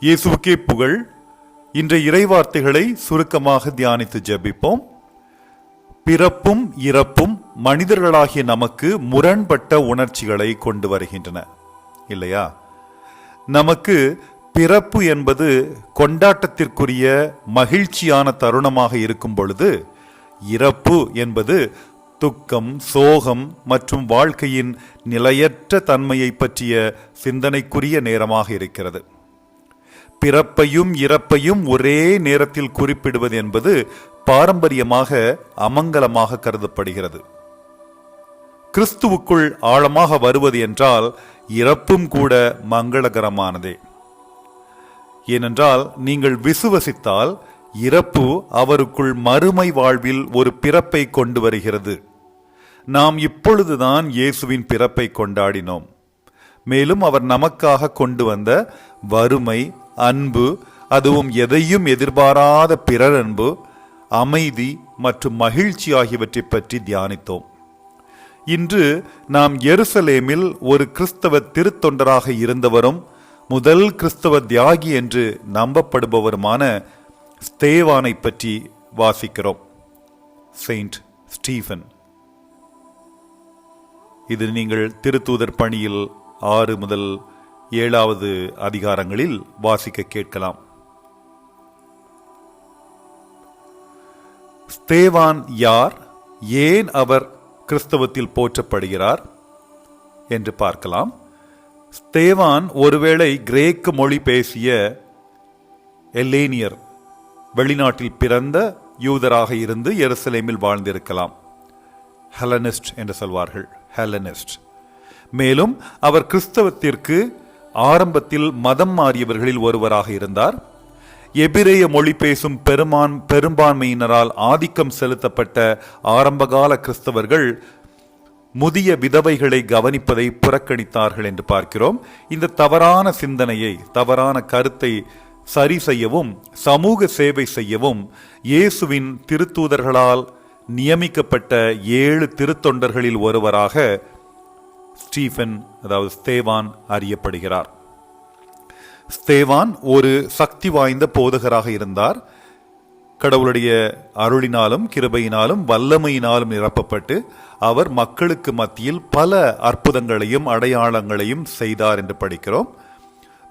இயேசுவுக்கே புகழ். இன்றைய இறைவார்த்தைகளை சுருக்கமாக தியானித்து ஜெபிப்போம். பிறப்பும் இறப்பும் மனிதர்களாகிய நமக்கு முரண்பட்ட உணர்ச்சிகளை கொண்டு வருகின்றன. இல்லையா? நமக்கு பிறப்பு என்பது கொண்டாட்டத்திற்குரிய மகிழ்ச்சியான தருணமாக இருக்கும் பொழுது இறப்பு என்பது துக்கம் சோகம் மற்றும் வாழ்க்கையின் நிலையற்ற தன்மையை பற்றிய சிந்தனைக்குரிய நேரமாக இருக்கிறது. பிறப்பையும் இறப்பையும் ஒரே நேரத்தில் குறிப்பிடுவது என்பது பாரம்பரியமாக அமங்கலமாக கருதப்படுகிறது. கிறிஸ்துவுக்குள் ஆழமாக வருவது என்றால் இறப்பும் கூட மங்களகரமானதே. ஏனென்றால் நீங்கள் விசுவசித்தால் இறப்பு அவருக்குள் மறுமை வாழ்வில் ஒரு பிறப்பை கொண்டு வருகிறது. நாம் இப்பொழுதுதான் இயேசுவின் பிறப்பை கொண்டாடினோம். மேலும் அவர் நமக்காக கொண்டு வந்த வறுமை அன்பு அதுவும் எதையும் எதிர்பாராத பிறர் அன்பு அமைதி மற்றும் மகிழ்ச்சி ஆகியவற்றை பற்றி தியானித்தோம். இன்று நாம் எருசலேமில் ஒரு கிறிஸ்தவ திருத்தொண்டராக இருந்தவரும் முதல் கிறிஸ்தவ தியாகி என்று நம்பப்படுபவருமான ஸ்தேவானை பற்றி வாசிக்கிறோம். Saint Stephen. இது நீங்கள் திருத்தூதர் பணியில் ஆறு முதல் ஏழாவது அதிகாரங்களில் வாசிக்க கேட்கலாம். ஸ்தேவான் யார்? ஏன் அவர் கிறிஸ்தவத்தில் போற்றப்படுகிறார்? என்று பார்க்கலாம். ஸ்தேவான் ஒருவேளை கிரேக்க மொழி பேசிய எல்லேனியர் வெளிநாட்டில் பிறந்த யூதராக இருந்து எருசலேமில் வாழ்ந்திருக்கலாம். ஹெலனிஸ்ட் என்று சொல்வார்கள். ஹெலனிஸ்ட். மேலும் அவர் கிறிஸ்தவத்திற்கு ஆரம்பத்தில் மதம் மாறியவர்களில் ஒருவராக இருந்தார். எபிரேய மொழி பேசும் பெருமான் பெரும்பான்மையினரால் ஆதிக்கம் செலுத்தப்பட்ட ஆரம்பகால கிறிஸ்தவர்கள் முதிய விதவைகளை கவனிப்பதை புறக்கணித்தார்கள் என்று பார்க்கிறோம். இந்த தவறான சிந்தனையை தவறான கருத்தை சரி செய்யவும் சமூக சேவை செய்யவும் இயேசுவின் திருத்தூதர்களால் நியமிக்கப்பட்ட ஏழு திருத்தொண்டர்களில் ஒருவராக ஸ்டீஃபன் அதாவது ஸ்தேவான் அறியப்படுகிறார். ஸ்தேவான் ஒரு சக்தி வாய்ந்த போதகராக இருந்தார். கடவுளுடைய அருளினாலும் கிருபையினாலும் வல்லமையினாலும் நிரப்பப்பட்டு அவர் மக்களுக்கு மத்தியில் பல அற்புதங்களையும் அடையாளங்களையும் செய்தார் என்று படிக்கிறோம்.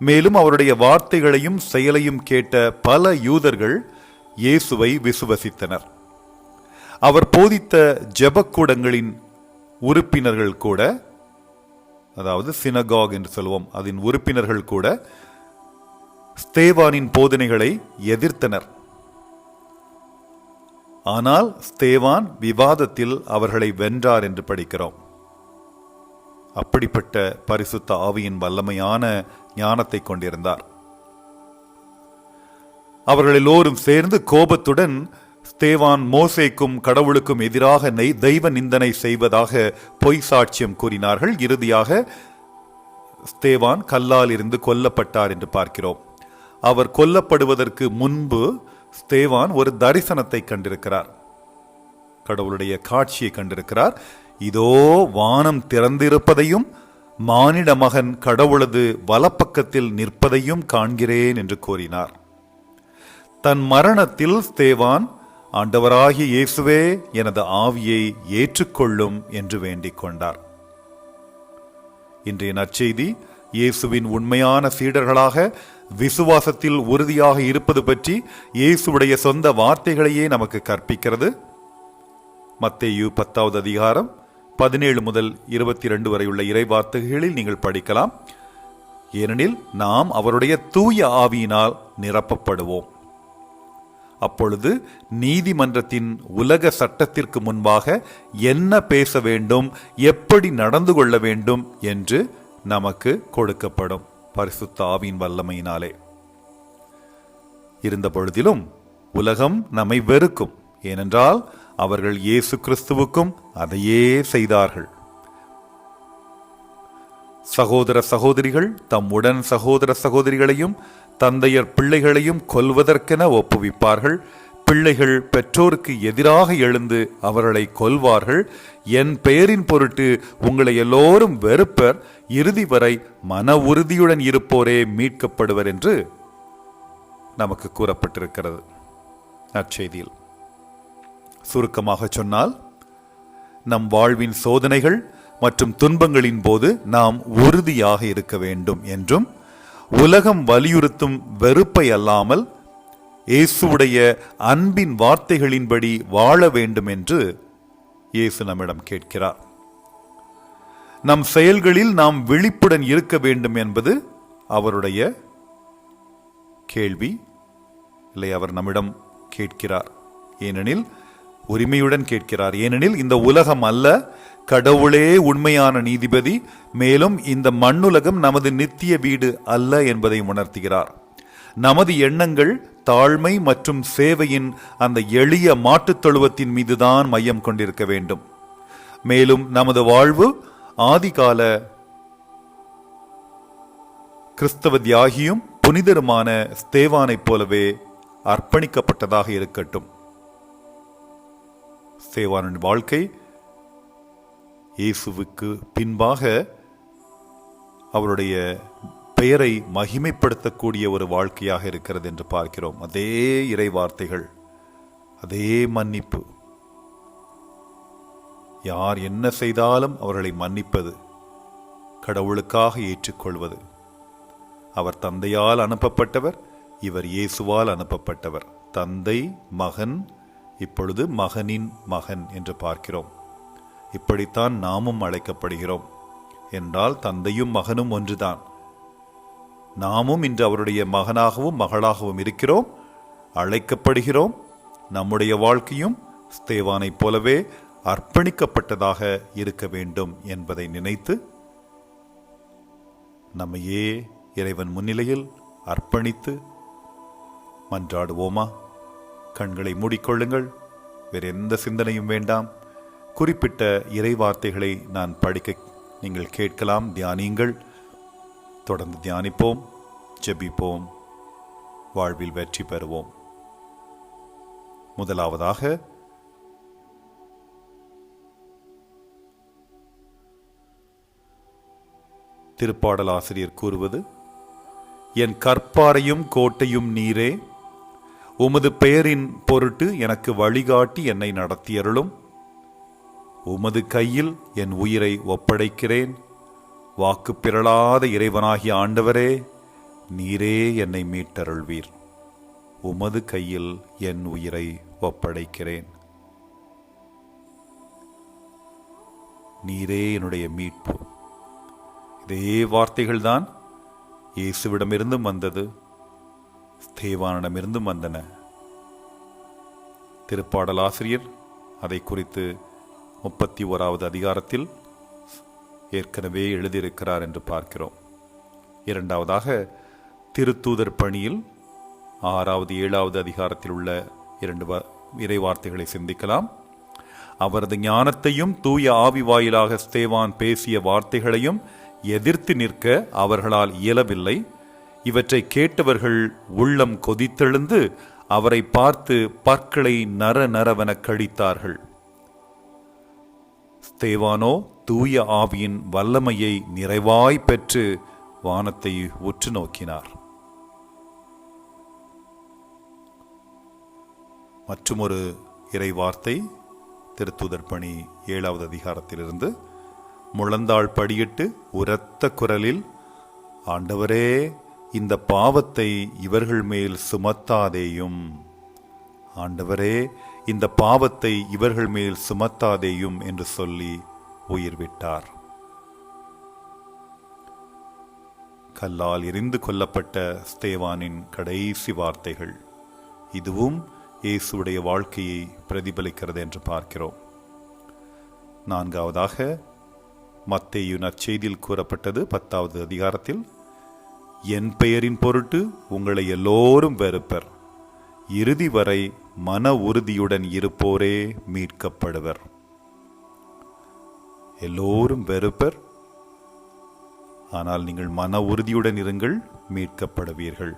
மேலும் அவருடைய வார்த்தைகளையும் செயலையும் கேட்ட பல யூதர்கள் இயேசுவை விசுவசித்தனர். அவர் போதித்த ஜபக்கூடங்களின் உறுப்பினர்கள் கூட அதாவது சினகாக் என்று சொல்வோம் அதன் உறுப்பினர்கள் கூட ஸ்தேவானின் போதனைகளை எதிர்த்தனர். ஆனால் ஸ்தேவான் விவாதத்தில் அவர்களை வென்றார் என்று படிக்கிறோம். அப்படிப்பட்ட பரிசுத்த ஆவியின் வல்லமையான ஞானத்தை கொண்டிருந்தார். அவர்கள் எல்லோரும் சேர்ந்து கோபத்துடன் ஸ்தேவான் மோசேக்கும் கடவுளுக்கும் எதிராக தெய்வ நிந்தனை செய்வதாக பொய் சாட்சியம் கூறினார்கள். இறுதியாக ஸ்தேவான் கல்லால் இருந்து கொல்லப்பட்டார் என்று பார்க்கிறோம். அவர் கொல்லப்படுவதற்கு முன்பு ஸ்தேவான் ஒரு தரிசனத்தை கண்டிருக்கிறார். கடவுளுடைய காட்சியை கண்டிருக்கிறார். இதோ வானம் திறந்திருப்பதையும் மானிட மகன் கடவுளது வலப்பக்கத்தில் நிற்பதையும் காண்கிறேன் என்று கூறினார். தன் மரணத்தில் ஸ்தேவான் ஆண்டவராகிய இயேசுவே எனது ஆவியை ஏற்றுக்கொள்ளும் என்று வேண்டிக் கொண்டார். இன்றைய நற்செய்தி இயேசுவின் உண்மையான சீடர்களாக விசுவாசத்தில் உறுதியாக இருப்பது பற்றி இயேசுவுடைய சொந்த வார்த்தைகளையே நமக்கு கற்பிக்கிறது. மத்தேயு பத்தாவது அதிகாரம் பதினேழு முதல் இருபத்தி ரெண்டு வரையுள்ள இறை வார்த்தைகளில் நீங்கள் படிக்கலாம். ஏனெனில் நாம் அவருடைய தூய ஆவியினால் நிரப்பப்படுவோம். அப்பொழுது நீதிமன்றத்தின் உலக சட்டத்திற்கு முன்பாக என்ன பேச வேண்டும் எப்படி நடந்து கொள்ள வேண்டும் என்று நமக்கு கொடுக்கப்படும் பரிசுத்த ஆவியின் வல்லமையினாலே. இருந்த பொழுதிலும் உலகம் நம்மை வெறுக்கும். ஏனென்றால் அவர்கள் இயேசு கிறிஸ்துவுக்கும் அதையே செய்தார்கள். சகோதர சகோதரிகள் தம் உடன் சகோதர சகோதரிகளையும் தந்தையர் பிள்ளைகளையும் கொல்வதற்கென ஒப்புவிப்பார்கள். பிள்ளைகள் பெற்றோருக்கு எதிராக எழுந்து அவர்களை கொல்வார்கள். என் பெயரின் பொருட்டு உங்களை எல்லோரும் வெறுப்பர். இறுதி வரை மன உறுதியுடன் இருப்போரே மீட்கப்படுவர் என்று நமக்கு கூறப்பட்டிருக்கிறது. அச்செய்தியில் சுருக்கமாக சொன்னால் நம் வாழ்வின் சோதனைகள் மற்றும் துன்பங்களின் போது நாம் உறுதியாக இருக்க வேண்டும் என்றும் உலகம் வலியுறுத்தும் வெறுப்பை அல்லாமல் இயேசுடைய அன்பின் வார்த்தைகளின்படி வாழ வேண்டும் என்று இயேசு நம்மிடம் கேட்கிறார். நம் செயல்களில் நாம் விழிப்புடன் இருக்க வேண்டும் என்பது அவருடைய கேள்வி. இல்லை அவர் நம்மிடம் கேட்கிறார். ஏனெனில் உரிமையுடன் கேட்கிறார். ஏனெனில் இந்த உலகம் அல்ல கடவுளே உண்மையான நீதிபதி மேலும் இந்த மண்ணுலகம் நமது நித்திய வீடு அல்ல என்பதை உணர்த்துகிறார். நமது எண்ணங்கள் தாழ்மை மற்றும் சேவையின் அந்த எளிய மாட்டுத் தொழுவத்தின் மீதுதான் மையம் கொண்டிருக்க வேண்டும். மேலும் நமது வாழ்வு ஆதிகால கிறிஸ்தவ தியாகியும் புனிதருமான ஸ்தேவானைப் போலவே அர்ப்பணிக்கப்பட்டதாக இருக்கட்டும். சேவானின் வாழ்க்கை இயேசுவுக்கு பின்பாக அவருடைய பெயரை மகிமைப்படுத்தக்கூடிய ஒரு வாழ்க்கையாக இருக்கிறது என்று பார்க்கிறோம். அதே இறை வார்த்தைகள் அதே மன்னிப்பு. யார் என்ன செய்தாலும் அவர்களை மன்னிப்பது கடவுளுக்காக ஏற்றுக்கொள்வது. அவர் தந்தையால் அனுப்பப்பட்டவர் இவர் இயேசுவால் அனுப்பப்பட்டவர். தந்தை மகன் இப்பொழுது மகனின் மகன் என்று பார்க்கிறோம். இப்படித்தான் நாமும் அழைக்கப்படுகிறோம். என்றால் தந்தையும் மகனும் ஒன்றுதான். நாமும் இன்று அவருடைய மகனாகவும் மகளாகவும் இருக்கிறோம். அழைக்கப்படுகிறோம். நம்முடைய வாழ்க்கையும் ஸ்தேவானைப் போலவே அர்ப்பணிக்கப்பட்டதாக இருக்க வேண்டும் என்பதை நினைத்து நம்மையே இறைவன் முன்னிலையில் அர்ப்பணித்து மன்றாடுவோமா? கண்களை மூடிக்கொள்ளுங்கள். வேறு எந்த சிந்தனையும் வேண்டாம். குறிப்பிட்ட இறை வார்த்தைகளை நான் படிக்க நீங்கள் கேட்கலாம் தியானியுங்கள். தொடர்ந்து தியானிப்போம் ஜெபிப்போம் வாழ்வில் வெற்றி பெறுவோம். முதலாவதாக திருப்பாடல் ஆசிரியர் கூறுவது என் கற்பாரையும் கோட்டையும் நீரே உமது பெயரின் பொருட்டு எனக்கு வழிகாட்டி என்னை நடத்தியருளும். உமது கையில் என் உயிரை ஒப்படைக்கிறேன். வாக்கு பிறளாத இறைவனாகிய ஆண்டவரே நீரே என்னை மீட்டருள்வீர். உமது கையில் என் உயிரை ஒப்படைக்கிறேன். நீரே என்னுடைய மீட்பு. இதே வார்த்தைகள்தான் இயேசுவிடமிருந்தும் வந்தது. ஸ்தேவானிடமிருந்தும் வந்தன. திருப்பாடல் ஆசிரியர் அதை குறித்து முப்பத்தி ஓராவது அதிகாரத்தில் ஏற்கனவே எழுதியிருக்கிறார் என்று பார்க்கிறோம். இரண்டாவதாக திருத்தூதர் பணியில் ஆறாவது ஏழாவது அதிகாரத்தில் உள்ள இரண்டு வ- இறை வார்த்தைகளை சிந்திக்கலாம். அவரது ஞானத்தையும் தூய ஆவி வாயிலாக ஸ்தேவான் பேசிய வார்த்தைகளையும் எதிர்த்து நிற்க அவர்களால் இயலவில்லை. இவற்றை கேட்டவர்கள் உள்ளம் கொதித்தெழுந்து அவரை பார்த்து பற்களை நர நரவென கழித்தார்கள் ஸ்தேவானோ தூய ஆவியின் வல்லமையை நிறைவாய் பெற்று வானத்தை உற்று நோக்கினார். மற்றுமொரு இறைவார்த்தை திருத்துதர் பணி ஏழாவது அதிகாரத்திலிருந்து முழந்தாள் படியிட்டு உரத்த குரலில் ஆண்டவரே இந்த பாவத்தை இவர்கள் மேல் சுமத்தாதேயும். ஆண்டவரே இந்த பாவத்தை இவர்கள் மேல் சுமத்தாதேயும் என்று சொல்லி உயிர் விட்டார் கல்லால் எரிந்து கொல்லப்பட்ட ஸ்தேவானின் கடைசி வார்த்தைகள். இதுவும் இயேசுடைய வாழ்க்கையை பிரதிபலிக்கிறது என்று பார்க்கிறோம். நான்காவதாக மத்தேயு நற்செய்தியில் கூறப்பட்டது பத்தாவது அதிகாரத்தில் என் பெயரின் பொருட்டு உங்களை எல்லோரும் வெறுப்பர். இறுதி வரை மன உறுதியுடன் இருப்போரே மீட்கப்படுவர். எல்லோரும் வெறுப்பர். ஆனால் நீங்கள் மன உறுதியுடன் இருங்கள் மீட்கப்படுவீர்கள்.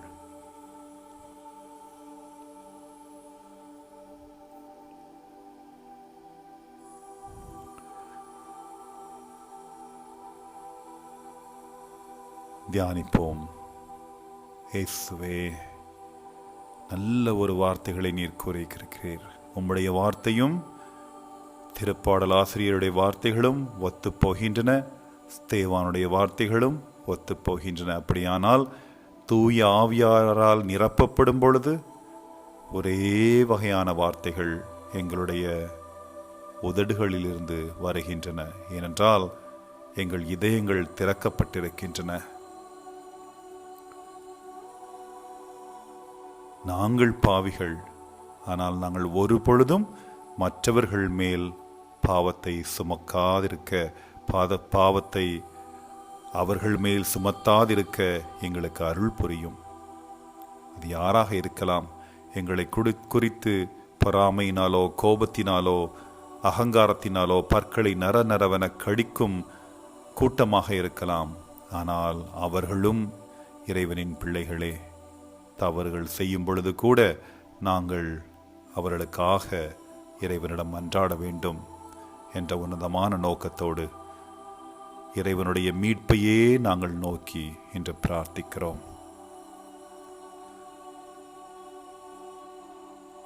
தியானிப்போம். இயேசுவே நல்ல ஒரு வார்த்தைகளை நீர் கூறியிருக்கிறீர். உம்முடைய வார்த்தையும் திருப்பாடல் ஆசிரியருடைய வார்த்தைகளும் ஒத்துப்போகின்றன ஸ்தேவானுடைய வார்த்தைகளும் ஒத்துப் போகின்றன. அப்படியானால் தூய ஆவியாரால் நிரப்பப்படும் பொழுது ஒரே வகையான வார்த்தைகள் எங்களுடைய உதடுகளிலிருந்து வருகின்றன. ஏனென்றால் எங்கள் இதயங்கள் திறக்கப்பட்டிருக்கின்றன. நாங்கள் பாவிகள். ஆனால் நாங்கள் ஒரு பொழுதும் மற்றவர்கள் மேல் பாவத்தை சுமக்காதிருக்க பாத பாவத்தை அவர்கள் மேல் சுமத்தாதிருக்க எங்களுக்கு அருள் புரியும். அது யாராக இருக்கலாம்? எங்களை குடி குறித்து பொறாமையினாலோ கோபத்தினாலோ அகங்காரத்தினாலோ பற்களை நர நரவென கடிக்கும் கூட்டமாக இருக்கலாம். ஆனால் அவர்களும் இறைவனின் பிள்ளைகளே. தவறுகள் செய்யும் பொழுது கூட நாங்கள் அவர்களுக்காக இறைவனிடம் அன்றாட வேண்டும் என்ற உன்னதமான நோக்கத்தோடு இறைவனுடைய மீட்பையே நாங்கள் நோக்கி இன்று பிரார்த்திக்கிறோம்.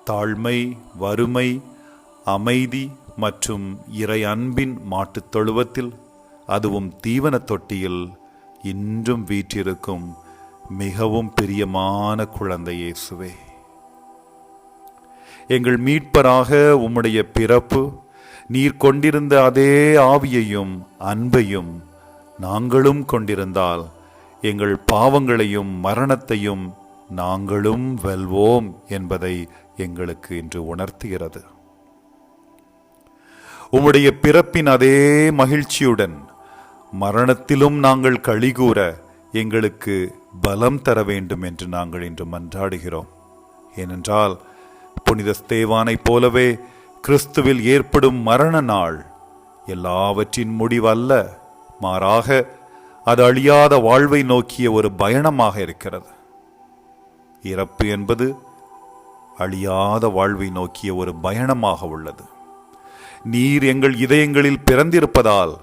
தாழ்மை வறுமை அமைதி மற்றும் இறை அன்பின் மாட்டுத் தொழுவத்தில் அதுவும் தீவன தொட்டியில் இன்றும் வீற்றிருக்கும் மிகவும் பிரியமான குழந்தை இயேசுவே. எங்கள் மீட்பராக உம்முடைய பிறப்பு நீர் கொண்டிருந்த அதே ஆவியையும் அன்பையும் நாங்களும் கொண்டிருந்தால் எங்கள் பாவங்களையும் மரணத்தையும் நாங்களும் வெல்வோம் என்பதை எங்களுக்கு இன்று உணர்த்துகிறது. உம்முடைய பிறப்பின் அதே மகிழ்ச்சியுடன் மரணத்திலும் நாங்கள் கழிகூற எங்களுக்கு பலம் தர வேண்டும் என்று நாங்கள் இன்று மன்றாடுகிறோம். ஏனென்றால் புனித ஸ்தேவானைப் போலவே கிறிஸ்துவில் ஏற்படும் மரண நாள் எல்லாவற்றின் முடிவல்ல. மாறாக அது அழியாத வாழ்வை நோக்கிய ஒரு பயணமாக இருக்கிறது. இறப்பு என்பது அழியாத வாழ்வை நோக்கிய ஒரு பயணமாக உள்ளது. நீர் எங்கள் இதயங்களில் பிறந்திருப்பதால்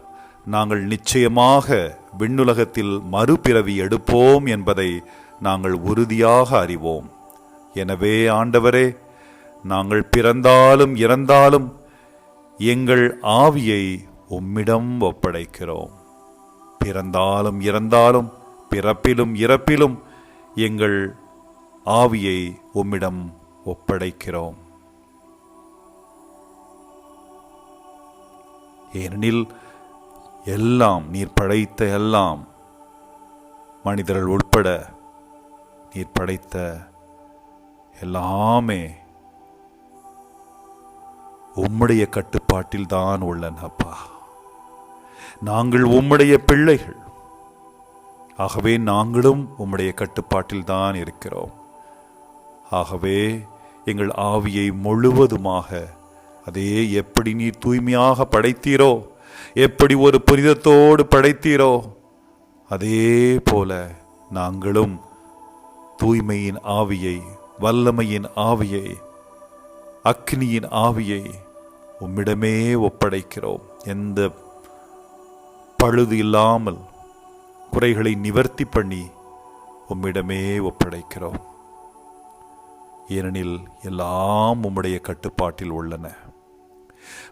நாங்கள் நிச்சயமாக விண்ணுலகத்தில் மறுபிறவி எடுப்போம் என்பதை நாங்கள் உறுதியாக அறிவோம். எனவே ஆண்டவரே நாங்கள் பிறந்தாலும் இறந்தாலும் எங்கள் ஆவியை உம்மிடம் ஒப்படைக்கிறோம். பிறந்தாலும் இறந்தாலும் பிறப்பிலும் இறப்பிலும் எங்கள் ஆவியை உம்மிடம் ஒப்படைக்கிறோம். ஏனெனில் எல்லாம் நீர் படைத்த எல்லாம் மனிதர்கள் உட்பட நீர் படைத்த எல்லாமே உம்முடைய கட்டுப்பாட்டில் தான் உள்ளன அப்பா. நாங்கள் உம்முடைய பிள்ளைகள். ஆகவே நாங்களும் உம்முடைய கட்டுப்பாட்டில் தான் இருக்கிறோம். ஆகவே எங்கள் ஆவியை முழுவதுமாக அதே எப்படி நீர் தூய்மையாக படைத்தீரோ எப்படி ஒரு புனிதத்தோடு படைத்தீரோ அதே போல நாங்களும் தூய்மையின் ஆவியை வல்லமையின் ஆவியை அக்னியின் ஆவியை உம்மிடமே ஒப்படைக்கிறோம். எந்த பழுது இல்லாமல் குறைகளை நிவர்த்தி பண்ணி உம்மிடமே ஒப்படைக்கிறோம். ஏனெனில் எல்லாம் உம்முடைய கட்டுப்பாட்டில் உள்ளன.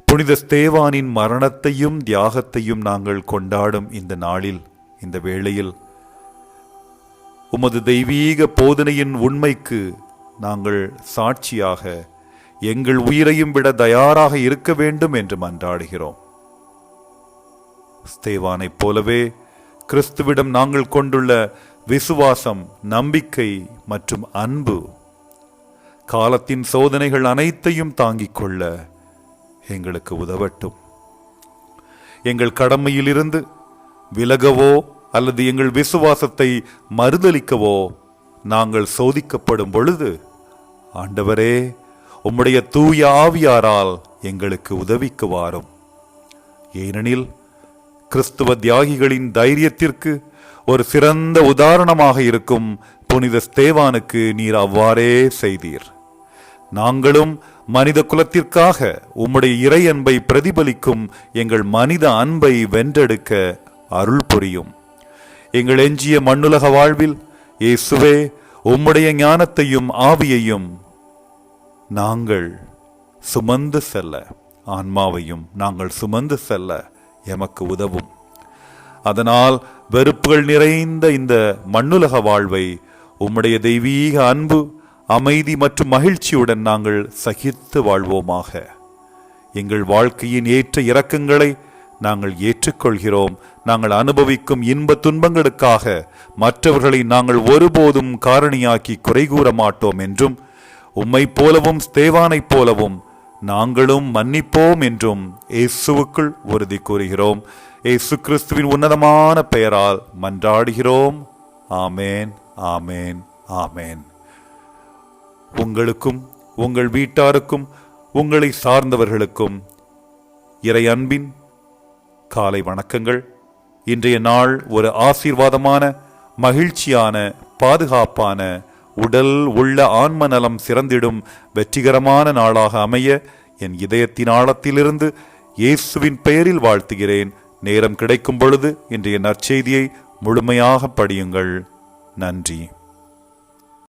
புனித ஸ்தேவானின் மரணத்தையும் தியாகத்தையும் நாங்கள் கொண்டாடும் இந்த நாளில் இந்த வேளையில் உமது தெய்வீக போதனையின் உண்மைக்கு நாங்கள் சாட்சியாக எங்கள் உயிரையும் விட தயாராக இருக்க வேண்டும் என்று மன்றாடுகிறோம். ஸ்தேவானைப் போலவே கிறிஸ்துவிடம் நாங்கள் கொண்டுள்ள விசுவாசம் நம்பிக்கை மற்றும் அன்பு காலத்தின் சோதனைகள் அனைத்தையும் தாங்கிக் கொள்ள எங்களுக்கு உதவட்டும். எங்கள் கடமையிலிருந்து விலகவோ அல்லது எங்கள் விசுவாசத்தை மறுதலிக்கவோ நாங்கள் சோதிக்கப்படும் பொழுது ஆண்டவரே உம்முடைய தூய ஆவியாரால் எங்களுக்கு உதவிக்கு வாரும். ஏனெனில் கிறிஸ்துவ தியாகிகளின் தைரியத்திற்கு ஒரு சிறந்த உதாரணமாக இருக்கும் புனித ஸ்தேவானுக்கு நீர் அவ்வாறே செய்தீர். நாங்களும் மனித குலத்திற்காக உம்முடைய இறை அன்பை பிரதிபலிக்கும் எங்கள் மனித அன்பை வென்றெடுக்க அருள் புரியும். எங்கள் எஞ்சிய மண்ணுலக வாழ்வில் இயேசுவே உம்முடைய ஞானத்தையும் ஆவியையும் நாங்கள் சுமந்து செல்ல ஆன்மாவையும் நாங்கள் சுமந்து செல்ல எமக்கு உதவும். அதனால் வெறுப்புகள் நிறைந்த இந்த மண்ணுலக வாழ்வை உம்முடைய தெய்வீக அன்பு அமைதி மற்றும் மகிழ்ச்சியுடன் நாங்கள் சகித்து வாழ்வோமாக. எங்கள் வாழ்க்கையின் ஏற்ற இறக்கங்களை நாங்கள் ஏற்றுக்கொள்கிறோம். நாங்கள் அனுபவிக்கும் இன்ப துன்பங்களுக்காக மற்றவர்களை நாங்கள் ஒருபோதும் காரணியாக்கி குறை கூற மாட்டோம் என்றும் உம்மைப் போலவும் ஸ்தேவானைப் போலவும் நாங்களும் மன்னிப்போம் என்றும் இயேசுவுக்குள் உறுதி கூறுகிறோம். இயேசு கிறிஸ்துவின் உன்னதமான பெயரால் மன்றாடுகிறோம். ஆமேன் ஆமேன் ஆமேன். உங்களுக்கும் உங்கள் வீட்டாருக்கும் உங்களை சார்ந்தவர்களுக்கும் இறை அன்பின் காலை வணக்கங்கள். இன்றைய நாள் ஒரு ஆசீர்வாதமான மகிழ்ச்சியான பாதுகாப்பான உடல் உள்ள ஆன்ம நலம் சிறந்திடும் வெற்றிகரமான நாளாக அமைய என் இதயத்தின் ஆழத்திலிருந்து இயேசுவின் பெயரில் வாழ்த்துகிறேன். நேரம் கிடைக்கும் பொழுது இன்றைய நற்செய்தியை முழுமையாக படியுங்கள். நன்றி.